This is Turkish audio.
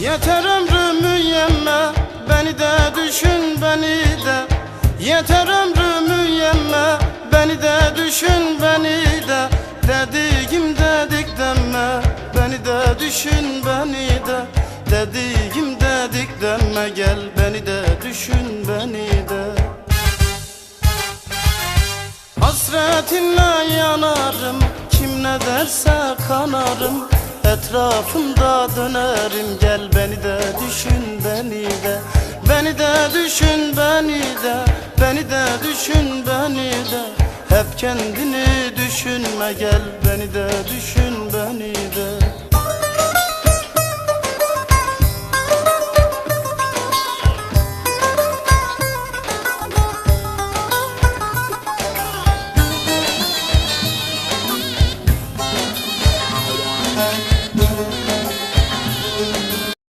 Yeter ömrümü yemme Beni de düşün beni de. Yeter ömrümü yemme Beni de düşün beni de. Dediğim dedik deme Beni de düşün beni de. Dediğim dedik deme Gel beni de düşün beni de. Hasretinle yanarım Kim ne derse kanarım Etrafında dönerim. Gel beni de düşün beni de. Beni de düşün beni de. Beni de düşün beni de. Hep kendini düşünme. Gel beni de düşün beni de.